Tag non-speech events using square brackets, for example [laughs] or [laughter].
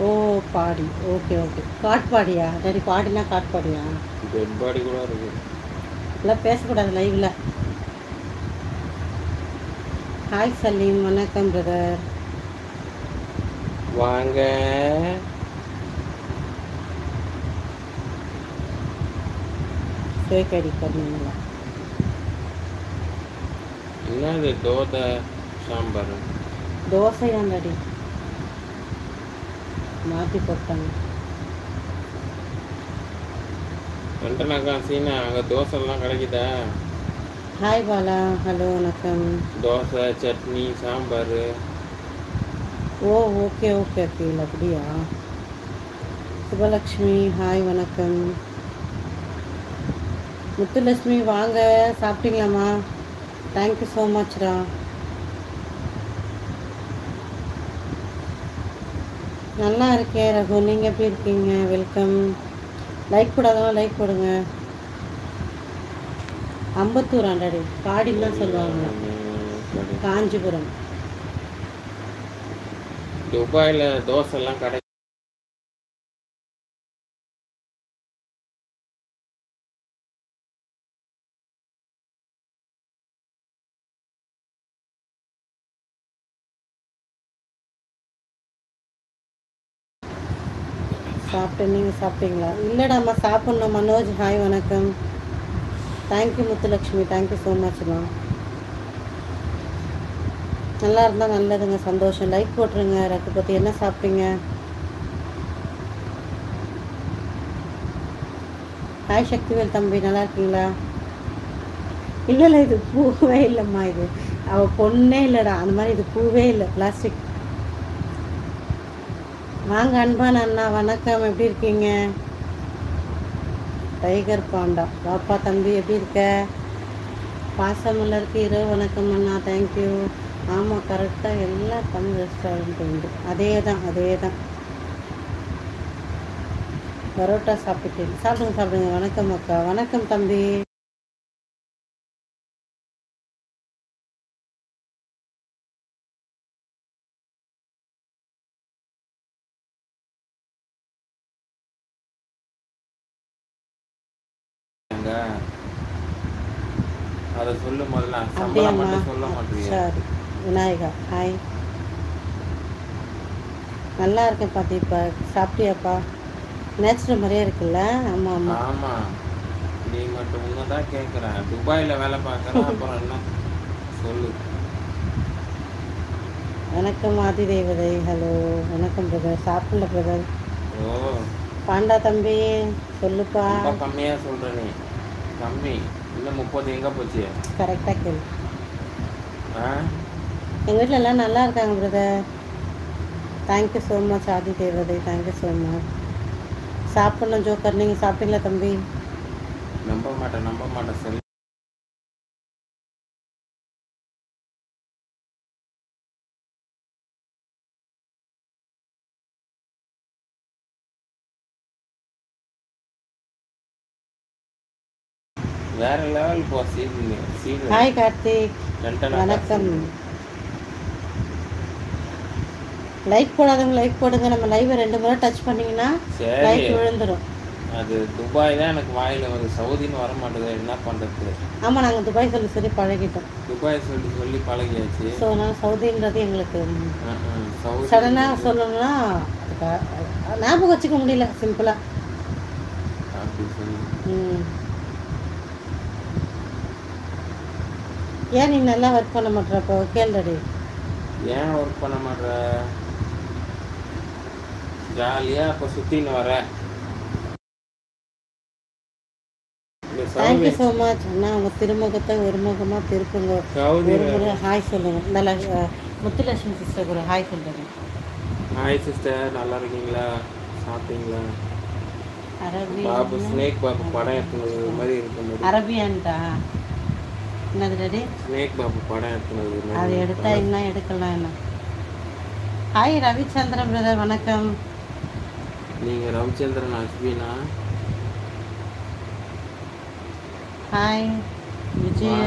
ஓ பாடி. Okay okay. காட்பாடியா? சரி பாடினா காட்பாடியா? டெட் பாடி கூட இருக்கு. எல்லாம் பேசக்கூடாது லைவ்ல ஹாய் சலீம் வணக்கம் பிரதர் வாங்க. சேக்கடி பண்ணீங்களா என்னது தோதை சாம்பார்? தோசை தான்டாடி மாற்றி போட்டாங்க. சீனா அங்கே தோசைலாம் கிடைக்குதா? ஹாய் பாலா. ஹலோ வணக்கம். Dosa chutney sambar. Oh okay okay feel அப்படியா? சுபலக்ஷ்மி ஹாய் வணக்கம். முத்துலட்சுமி வாங்க. சாப்பிட்டீங்களாம்மா? தேங்க்யூ ஸோ மச்ரா நல்லா இருக்கேன் ரகு நீங்கள் எப்படி இருக்கீங்க? வெல்கம் லைக் போடாதவங்க லைக் போடுங்க. அம்பத்தூர் ஆண்டாடி பாடின்னு தான் சொல்லுவாங்க காஞ்சிபுரம். துபாயில் தோசைலாம் கிடை சாப்பிட்டேன் நீங்கள் சாப்பிட்டீங்களா? இல்லைடாம்மா சாப்பிட்ணும். மனோஜ் ஹாய் வணக்கம். Thank you Muthulakshmi thank you so மச்மா நல்லா இருந்தால் நல்லதுங்க சந்தோஷம். லைக் போட்டுருங்க ரக்கு பற்றி என்ன சாப்பிட்டீங்க? ஹாய் சக்திவேல் தம்பி. நல்லா இருக்கீங்களா? இல்லை இல்லை இது பூவே இல்லைம்மா இது. அவள் பொண்ணே இல்லைடா. அந்த மாதிரி இது பூவே இல்லை. பிளாஸ்டிக் வாங்க அன்பான் அண்ணா வணக்கம். எப்படி இருக்கீங்க? Tiger panda. பாப்பா தம்பி எப்படி இருக்க? பாசமல்லருக்கு இரவு வணக்கம் அண்ணா. தேங்க்யூ ஆமாம் கரெக்டாக எல்லா தமிழ் ரெஸ்டாரண்ட் உண்டு. அதே தான் அதே தான் பரோட்டா சாப்பிட்டேன். சாப்பிடுங்க சாப்பிடுங்க. வணக்கம் அக்கா. வணக்கம் தம்பி. அங்க அதை சொல்ல முதல்ல சம்பளம் அப்படியாம்மா மட்டும் சொல்ல மாட்டேங்க சரி. விநாயகா ஹாய் நல்லா இருக்கேன் பாட்டி இப்போ சாப்பிட்டியாப்பா? நேச்சுரல் மாதிரியே இருக்குல்ல? ஆமாம் ஆமாம் ஆமா. நீ மட்டும் உன்னதான் கேட்குறேன் துபாயில வேலை பார்க்குறேன். [laughs] அப்புறம் என்ன? சொல்லு. வணக்கம் ஆதி தேவதை. ஹலோ வணக்கம் பிரதர் சாப்பிடல பிரதர் ஓ. பாண்டா தம்பி சொல்லுப்பா. ரொம்ப கம்மியா சொல்ற நீ. கம்மி. இன்னும் முப்பது எங்க போச்சு? கரெக்டாக கேளு. ஆ? எங்கள் வீட்டில் எல்லாம் நல்லா இருக்காங்க brother thank you so much Aadhi தேவதை. தேங்க்யூ ஸோ மச் சாப்பிடணும் ஜோக்கர். நீங்கள் சாப்பிட்டீங்களா தம்பி? நம்ப மாட்டேன் நம்ப மாட்டேன் சொல்லி. வேற லெவல் போ சீன் சீன் ஹாய் கார்த்திக். வணக்கம். லைக் போடாதவங்க லைக் போடுங்க. நம்ம லைவை ரெண்டு முறை டச் பண்ணீங்கன்னா லைக் விழுந்துடும் அது துபாய் தான் எனக்கு வாயில வந்து சவுதின்னு வர மாட்டேங்குது. என்ன பண்றது? ஆமாம் நாங்கள் துபாய் சொல்லி சொல்லி பழகிட்டோம். துபாய் சொல்லி சொல்லி பழகியாச்சு. ஸோ அதனால் சவுதின்றது எங்களுக்கு சடனாக சொல்லணும்னா ஞாபகம் வச்சுக்க முடியல. சிம்பிளாக அப்படி சொல்லி. ஏன் நீ நல்லா ஒர்க் பண்ண மாட்டேறப்போ? கேள்டடி ஏன் ஒர்க் பண்ண மாட்ற? ஜாலியா அப்ப சுத்தின்னு வர. தேங்க்யூ ஸோ மச் அண்ணா உங்கள் திருமுகத்தை திருப்புங்க. ஒரு முறை ஹாய் சொல்லுங்க. நல்லா முத்துலட்சுமி சிஸ்டர் ஒரு ஹாய் சொல்லுங்க. ஹாய் சிஸ்டர் நல்லா இருக்கீங்களா? சாப்பிட்டீங்களா? அரபி பாபு ஸ்னேக் பாபு படம் எடுத்துனது மாதிரி இருக்கும்போது அரபியான்டா? என்னது டாடி ஸ்னேக் பாபு படம் எடுத்துனது அது எடுத்தா என்ன எடுக்கலாம் என்ன? ஹாய் ரவிச்சந்திரன் பிரதர் வணக்கம். நீங்க ரவிச்சந்திரன் அஸ்வினா? ஹாய் விஜய.